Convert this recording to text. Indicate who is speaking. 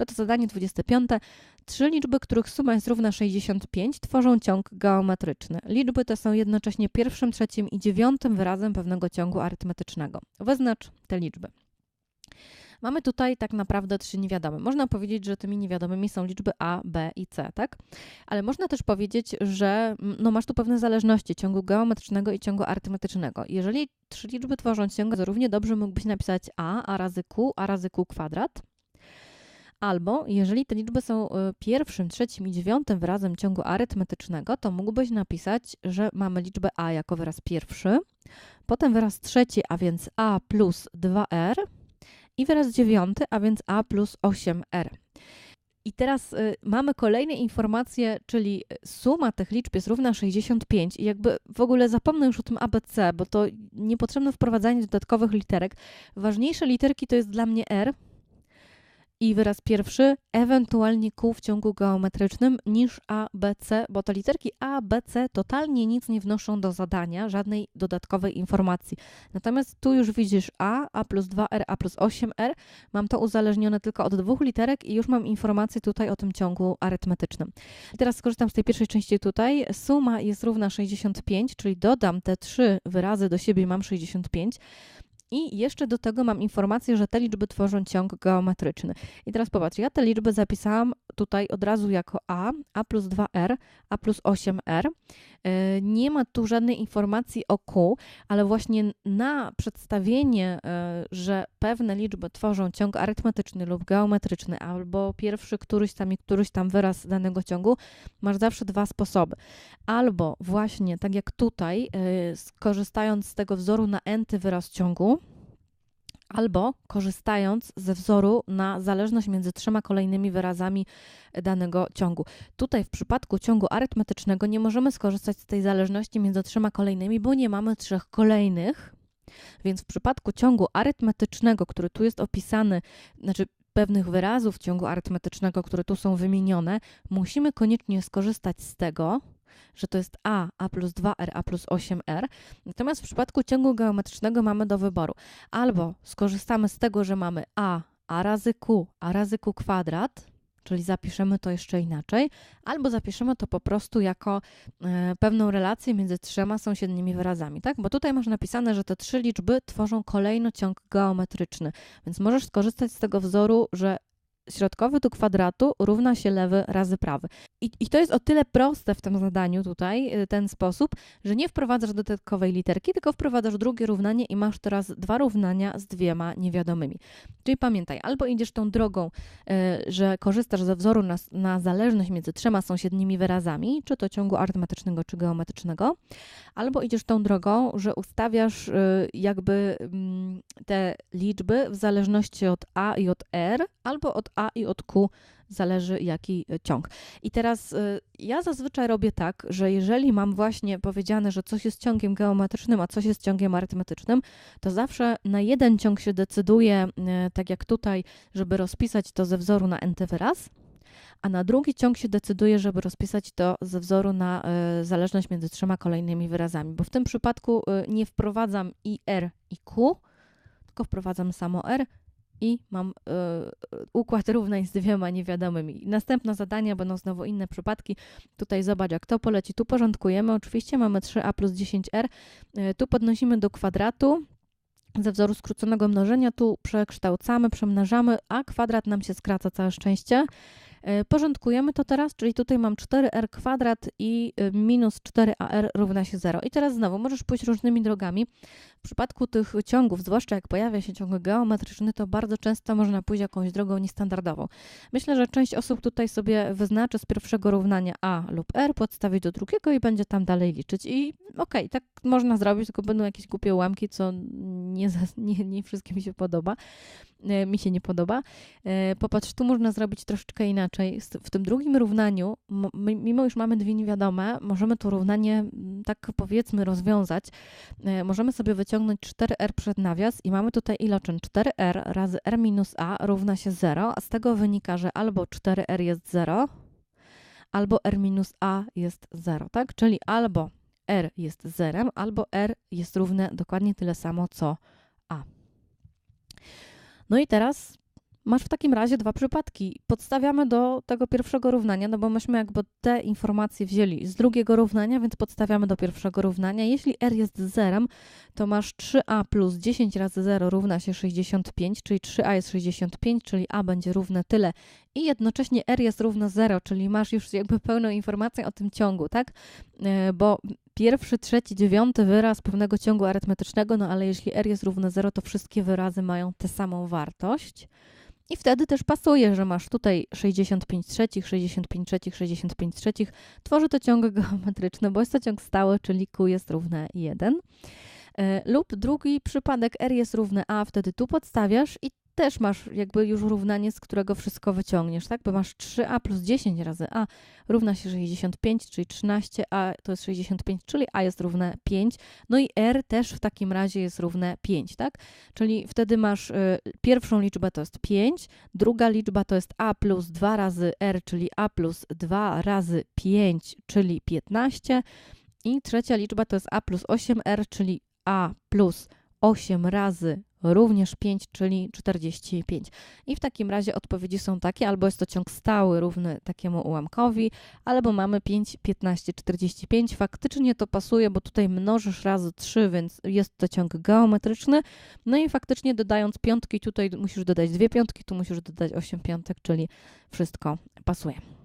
Speaker 1: To to zadanie 25. Trzy liczby, których suma jest równa 65, tworzą ciąg geometryczny. Liczby te są jednocześnie pierwszym, trzecim i dziewiątym wyrazem pewnego ciągu arytmetycznego. Wyznacz te liczby. Mamy tutaj tak naprawdę trzy niewiadome. Można powiedzieć, że tymi niewiadomymi są liczby a, b i c, tak? Ale można też powiedzieć, że no, masz tu pewne zależności ciągu geometrycznego i ciągu arytmetycznego. Jeżeli trzy liczby tworzą ciąg, to równie dobrze mógłbyś napisać a, a razy q, a razy q kwadrat. Albo jeżeli te liczby są y, pierwszym, trzecim i dziewiątym wyrazem ciągu arytmetycznego, to mógłbyś napisać, że mamy liczbę a jako wyraz pierwszy, potem wyraz trzeci, a więc a plus 2r, i wyraz dziewiąty, a więc a plus 8r. I teraz y, mamy kolejne informacje, czyli suma tych liczb jest równa 65 i jakby w ogóle zapomnę już o tym ABC, bo to niepotrzebne wprowadzanie dodatkowych literek. Ważniejsze literki to jest dla mnie R, i wyraz pierwszy, ewentualnie Q w ciągu geometrycznym niż A, B, C, bo te literki A, B, C totalnie nic nie wnoszą do zadania, żadnej dodatkowej informacji. Natomiast tu już widzisz A, A plus 2R, A plus 8R. Mam to uzależnione tylko od dwóch literek i już mam informację tutaj o tym ciągu arytmetycznym. I teraz skorzystam z tej pierwszej części tutaj. Suma jest równa 65, czyli dodam te trzy wyrazy do siebie, mam 65. I jeszcze do tego mam informację, że te liczby tworzą ciąg geometryczny. I teraz popatrz, ja te liczby zapisałam tutaj od razu jako a, a plus 2r, a plus 8r. E, nie ma tu żadnej informacji o q, ale właśnie na przedstawienie, e, że pewne liczby tworzą ciąg arytmetyczny lub geometryczny, albo pierwszy któryś tam i któryś tam wyraz danego ciągu, masz zawsze dwa sposoby. Albo właśnie, tak jak tutaj, e, skorzystając z tego wzoru na enty wyraz ciągu, albo korzystając ze wzoru na zależność między trzema kolejnymi wyrazami danego ciągu. Tutaj w przypadku ciągu arytmetycznego nie możemy skorzystać z tej zależności między trzema kolejnymi, bo nie mamy trzech kolejnych. Więc w przypadku ciągu arytmetycznego, który tu jest opisany, znaczy pewnych wyrazów ciągu arytmetycznego, które tu są wymienione, musimy koniecznie skorzystać z tego, że to jest a, a plus 2r, a plus 8r. Natomiast w przypadku ciągu geometrycznego mamy do wyboru albo skorzystamy z tego, że mamy a, a razy q, a razy q kwadrat, czyli zapiszemy to jeszcze inaczej, albo zapiszemy to po prostu jako e, pewną relację między trzema sąsiednimi wyrazami, tak? Bo tutaj masz napisane, że te trzy liczby tworzą kolejno ciąg geometryczny, więc możesz skorzystać z tego wzoru, że środkowy tu kwadratu równa się lewy razy prawy. I, I, to jest o tyle proste w tym zadaniu tutaj, y, ten sposób, że nie wprowadzasz dodatkowej literki, tylko wprowadzasz drugie równanie i masz teraz dwa równania z dwiema niewiadomymi. Czyli pamiętaj, albo idziesz tą drogą, y, że korzystasz ze wzoru na, na zależność między trzema sąsiednimi wyrazami, czy to ciągu arytmetycznego, czy geometrycznego, albo idziesz tą drogą, że ustawiasz y, jakby mm, te liczby w zależności od a i od r, albo od a i od q zależy jaki e, ciąg. I teraz y, ja zazwyczaj robię tak, że jeżeli mam właśnie powiedziane, że coś jest ciągiem geometrycznym, a coś jest ciągiem arytmetycznym, to zawsze na jeden ciąg się decyduję, y, tak jak tutaj, żeby rozpisać to ze wzoru na nty wyraz, a na drugi ciąg się decyduje, żeby rozpisać to ze wzoru na y, zależność między trzema kolejnymi wyrazami, bo w tym przypadku nie wprowadzam i r i q, tylko wprowadzam samo r i mam y, układ równań z dwiema niewiadomymi. Następne zadania będą znowu inne przypadki. Tutaj zobacz, jak to poleci. Tu porządkujemy. Oczywiście mamy 3a plus 10r. Y, tu podnosimy do kwadratu ze wzoru skróconego mnożenia. Tu przekształcamy, przemnażamy, a kwadrat nam się skraca całe szczęście. E, porządkujemy to teraz, czyli tutaj mam 4r kwadrat i y, minus 4ar równa się 0. I teraz znowu możesz pójść różnymi drogami. W przypadku tych ciągów, zwłaszcza jak pojawia się ciąg geometryczny, to bardzo często można pójść jakąś drogą niestandardową. Myślę, że część osób tutaj sobie wyznaczy z pierwszego równania a lub r, podstawi do drugiego i będzie tam dalej liczyć. I okej, okay, tak można zrobić, tylko będą jakieś głupie ułamki, co nie, nie, nie wszystkim się podoba. E, mi się nie podoba. E, popatrz, tu można zrobić troszeczkę inaczej. W tym drugim równaniu, mimo już mamy dwie niewiadome, możemy to równanie tak powiedzmy rozwiązać. E, możemy sobie wyciągnąć 4r przed nawias i mamy tutaj iloczyn 4r razy r minus a równa się 0, a z tego wynika, że albo 4r jest 0, albo r minus a jest 0, tak? Czyli albo r jest zerem, albo r jest równe dokładnie tyle samo co a. No i teraz Masz w takim razie dwa przypadki. Podstawiamy do tego pierwszego równania, no bo myśmy jakby te informacje wzięli z drugiego równania, więc podstawiamy do pierwszego równania. Jeśli r jest zerem, to masz 3a plus 10 razy 0 równa się 65, czyli 3a jest 65, czyli a będzie równe tyle. I jednocześnie r jest równe 0, czyli masz już jakby pełną informację o tym ciągu, tak? E, bo pierwszy, trzeci, dziewiąty wyraz pewnego ciągu arytmetycznego, no ale jeśli r jest równe 0, to wszystkie wyrazy mają tę samą wartość. I wtedy też pasuje, że masz tutaj 65 trzecich, 65 trzecich, 65 trzecich. Tworzy to ciąg geometryczny, bo jest to ciąg stały, czyli Q jest równe 1. E, lub drugi przypadek R jest równe A, wtedy tu podstawiasz i też masz jakby już równanie, z którego wszystko wyciągniesz, tak? Bo masz 3a plus 10 razy a równa się 65, czyli 13a to jest 65, czyli a jest równe 5. No i r też w takim razie jest równe 5, tak? Czyli wtedy masz y, pierwszą liczbę to jest 5, druga liczba to jest a plus 2 razy r, czyli a plus 2 razy 5, czyli 15. I trzecia liczba to jest a plus 8r, czyli a plus 8 razy również 5, czyli 45. I w takim razie odpowiedzi są takie, albo jest to ciąg stały równy takiemu ułamkowi, albo mamy 5, 15, 45. Faktycznie to pasuje, bo tutaj mnożysz razy 3, więc jest to ciąg geometryczny. No i faktycznie dodając piątki, tutaj musisz dodać dwie piątki, tu musisz dodać 8 piątek, czyli wszystko pasuje.